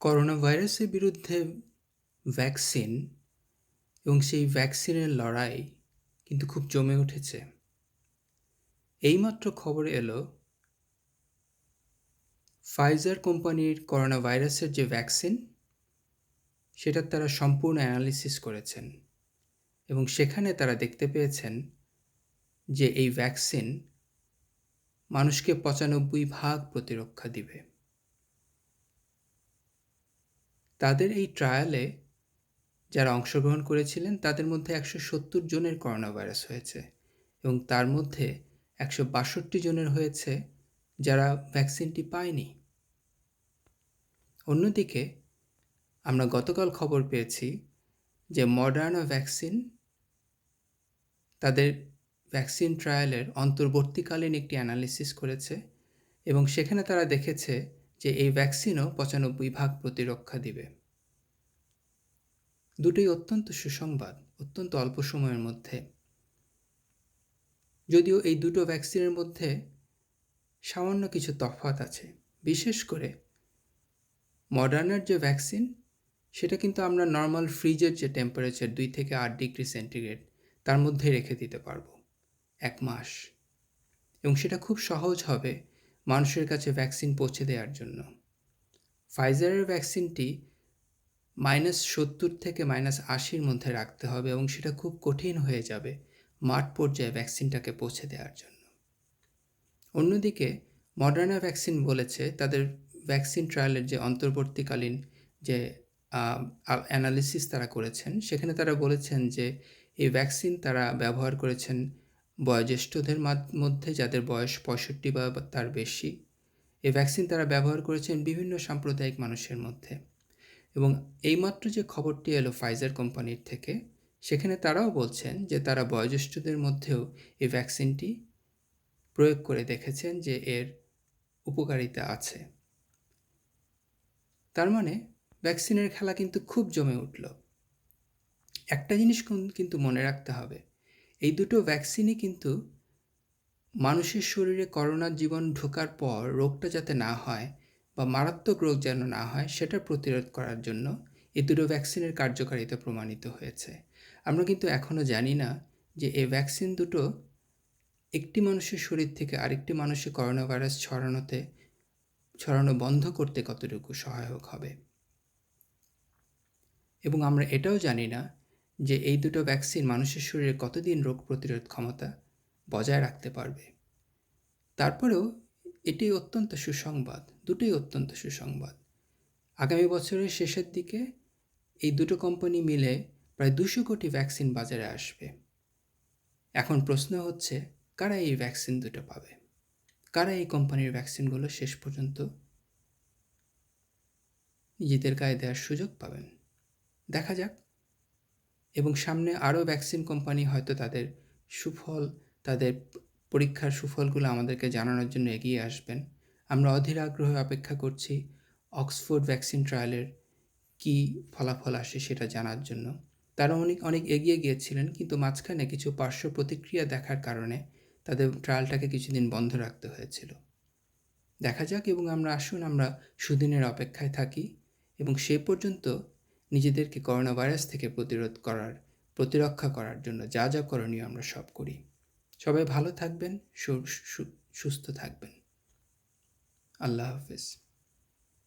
Corona ভাইরাসের বিরুদ্ধে vaccine এবং সেই ভ্যাকসিনের লড়াই কিন্তু খুব জমে উঠেছে। এইমাত্র খবর এলো ফাইজার কোম্পানির করোনা ভাইরাসের যে ভ্যাকসিন, সেটার তারা সম্পূর্ণ অ্যানালিসিস করেছেন এবং সেখানে তারা দেখতে পেয়েছেন যে এই ভ্যাকসিন মানুষকে পঁচানব্বই ভাগ প্রতিরক্ষা দিবে। তাদের এই ট্রায়ালে যারা অংশগ্রহণ করেছিলেন, তাদের মধ্যে একশো সত্তর জনের করোনা ভাইরাস হয়েছে এবং তার মধ্যে একশো বাষট্টি জনের হয়েছে যারা ভ্যাকসিনটি পায়নি। অন্যদিকে আমরা গতকাল খবর পেয়েছি যে মডার্না ভ্যাকসিন তাদের ভ্যাকসিন ট্রায়ালের অন্তর্বর্তীকালীন একটি অ্যানালিসিস করেছে এবং সেখানে তারা দেখেছে যে এই ভ্যাকসিনও পঁচানব্বই ভাগ প্রতিরক্ষা দিবে। দুটোই অত্যন্ত সুসংবাদ, অত্যন্ত অল্প সময়ের মধ্যে। যদিও এই দুটো ভ্যাকসিনের মধ্যে সামান্য কিছু তফাত আছে। বিশেষ করে মডার্নার যে ভ্যাকসিন সেটা কিন্তু আমরা নর্মাল ফ্রিজের যে টেম্পারেচার দুই থেকে আট ডিগ্রি সেন্টিগ্রেড তার মধ্যে রেখে দিতে পারব। এক মাস। এবং সেটা খুব সহজ হবে মানুষের কাছে ভ্যাকসিন পৌঁছে দেওয়ার জন্য। ফাইজারের ভ্যাকসিনটি মাইনাস সত্তর থেকে মাইনাস আশির মধ্যে রাখতে হবে এবং সেটা খুব কঠিন হয়ে যাবে মাঠ পর্যায়ে ভ্যাকসিনটাকে পৌঁছে দেওয়ার জন্য। অন্যদিকে মডার্না ভ্যাকসিন বলেছে তাদের ভ্যাকসিন ট্রায়ালের যে অন্তর্বর্তীকালীন যে অ্যানালিসিস তারা করেছেন, সেখানে তারা বলেছেন যে, এই ভ্যাকসিন তারা ব্যবহার করেছেন বয়োজ্যেষ্ঠদের মধ্যে যাদের বয়স পঁয়ষট্টি বা তার বেশি, এই ভ্যাকসিন তারা ব্যবহার করেছেন বিভিন্ন সাম্প্রদায়িক মানুষের মধ্যে। এবং এইমাত্র যে খবরটি এলো ফাইজার কোম্পানির থেকে, সেখানে তারাও বলছেন যে তারা বয়োজ্যেষ্ঠদের মধ্যেও এই ভ্যাকসিনটি প্রয়োগ করে দেখেছেন যে এর উপকারিতা আছে। তার মানে ভ্যাকসিনের খেলা কিন্তু খুব জমে উঠল। একটা জিনিস কিন্তু মনে রাখতে হবে এই দুটো ভ্যাকসিনই কিন্তু মানুষের শরীরে করোনার জীবন ঢোকার পর রোগটা যাতে না হয় বা মারাত্মক রোগ যেন না হয়, সেটা প্রতিরোধ করার জন্য এই দুটো ভ্যাকসিনের কার্যকারিতা প্রমাণিত হয়েছে। আমরা কিন্তু এখনও জানি না যে এই ভ্যাকসিন দুটো একটি মানুষের শরীর থেকে আরেকটি মানুষের করোনা ভাইরাস ছড়ানোতে, ছড়ানো বন্ধ করতে কতটুকু সহায়ক হবে। এবং আমরা এটাও জানি না যে এই দুটো ভ্যাকসিন মানুষের শরীরে কতদিন রোগ প্রতিরোধ ক্ষমতা বজায় রাখতে পারবে। তারপরেও এটি অত্যন্ত সুসংবাদ, দুটোই অত্যন্ত সুসংবাদ। আগামী বছরের শেষের দিকে এই দুটো কোম্পানি মিলে প্রায় দুশো কোটি ভ্যাকসিন বাজারে আসবে। এখন প্রশ্ন হচ্ছে, কারা এই ভ্যাকসিন দুটো পাবে? কারা এই কোম্পানির ভ্যাকসিনগুলো শেষ পর্যন্ত নিজেদের গায়ে দেওয়ার সুযোগ পাবেন? দেখা যাক। এবং সামনে আরও ভ্যাকসিন কোম্পানি হয়তো তাদের সুফল, তাদের পরীক্ষার সুফলগুলো আমাদেরকে জানানোর জন্য এগিয়ে আসবেন। আমরা অধীর আগ্রহে অপেক্ষা করছি অক্সফোর্ড ভ্যাকসিন ট্রায়ালের কী ফলাফল আসে সেটা জানার জন্য। তারা অনেক অনেক এগিয়ে গিয়েছিলেন, কিন্তু মাঝখানে কিছু পার্শ্ব প্রতিক্রিয়া দেখার কারণে তাদের ট্রায়ালটাকে কিছুদিন বন্ধ রাখতে হয়েছিল। দেখা যাক এবং আমরা আসুন, আমরা সুদিনের অপেক্ষায় থাকি এবং সে পর্যন্ত নিজেদেরকে করোনা ভাইরাস থেকে প্রতিরোধ করার, প্রতিরক্ষা করার জন্য যা যা করণীয় আমরা সব করি। সবাই ভালো থাকবেন সুস্থ থাকবেন। আল্লাহ হাফিজ।